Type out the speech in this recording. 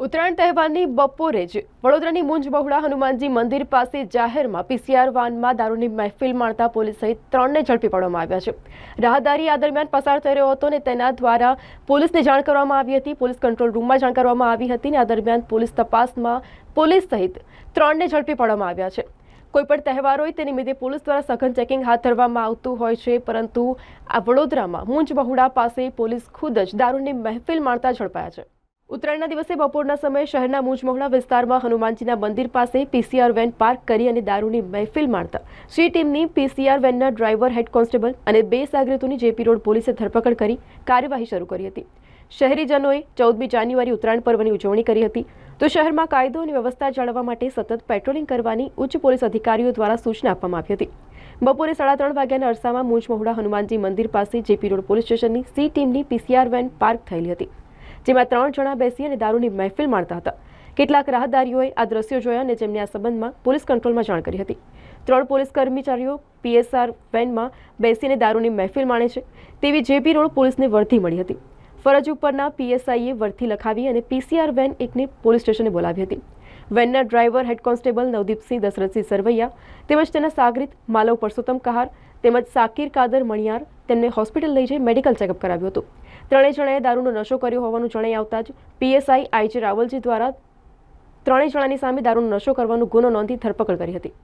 ઉત્તરાયણ તહેવારની બપોરે જ વડોદરાની મુંજ બહુડા હનુમાનજી મંદિર પાસે જાહેરમાં પીસીઆર વાનમાં દારૂની મહેફિલ માણતા પોલીસ સહિત ત્રણને ઝડપી પાડવામાં આવ્યા છે. રાહદારી આ દરમિયાન પસાર થઈ રહ્યો હતો અને તેના દ્વારા પોલીસને જાણ કરવામાં આવી હતી. પોલીસ કંટ્રોલ રૂમમાં જાણ કરવામાં આવી હતી અને આ દરમિયાન પોલીસ તપાસમાં પોલીસ સહિત ત્રણને ઝડપી પાડવામાં આવ્યા છે. કોઈપણ તહેવાર હોય તે નિમિત્તે પોલીસ દ્વારા સઘન ચેકિંગ હાથ ધરવામાં આવતું હોય છે, પરંતુ આ વડોદરામાં મુંજ બહુડા પાસે પોલીસ ખુદ જ દારૂની મહેફિલ માણતા ઝડપાયા છે. ઉત્તરાયણના દિવસે બપોરના સમયે શહેરના મુંજમોહણા વિસ્તારમાં હનુમાનજીના મંદિર પાસે પીસીઆર વેન પાર્ક કરી અને દારૂની મહેફિલ માણતા. સી ટીમની પીસીઆર વેનના ડ્રાઈવર હેડ કોન્સ્ટેબલ અને બે સાગરીતોની જેપી રોડ પોલીસે ધરપકડ કરી કાર્યવાહી શરૂ કરી હતી. શહેરીજનોએ ચૌદમી જાન્યુઆરી ઉત્તરાયણ પર્વની ઉજવણી કરી હતી. તો શહેરમાં કાયદો અને વ્યવસ્થા જાળવવા માટે સતત પેટ્રોલિંગ કરવાની ઉચ્ચ પોલીસ અધિકારીઓ દ્વારા સૂચના આપવામાં આવી હતી. બપોરે સાડા ત્રણ વાગ્યાના અરસામાં મુંજમહુડા હનુમાનજી મંદિર પાસે જેપી રોડ પોલીસ સ્ટેશનની સી ટીમની પીસીઆર વેન પાર્ક થયેલી હતી. જેમાં ત્રણ જણા બેસી અને દારૂની મહેફિલ માણતા હતા. કેટલાક રાહદારીઓએ આ દ્રશ્યો જોયા અને જેમને આ સંબંધમાં પોલીસ કંટ્રોલમાં જાણ કરી હતી. ત્રણ પોલીસ કર્મચારીઓ પીએસઆર વેનમાં બેસીને દારૂની મહેફિલ માણે છે. તેવી જેપી રોડ પોલીસને વર્ધી મળી હતી. ફરજ ઉપરના પીએસઆઈએ વર્થી લખાવી અને પીસીઆર વેન એકને પોલીસ સ્ટેશને બોલાવી હતી. વેનના driver head constable Navdeepsinh Dashrathsinh Sarvaiya તેમજ તેના સાગરીત માલવ પરસોત્તમ કહાર તેમજ સાકીર કાદર મણિયાર તેમને હોસ્પિટલ લઈ જઈ મેડિકલ ચેકઅપ કરાવ્યું હતું. ત્રણેય જણાએ દારૂનો નશો કર્યો હોવાનું જણાઈ આવતા જ પીએસઆઈ આઈજી રાવલજી દ્વારા ત્રણેય જણાની સામે દારૂનો નશો કરવાનો ગુનો નોંધી ધરપકડ કરી હતી.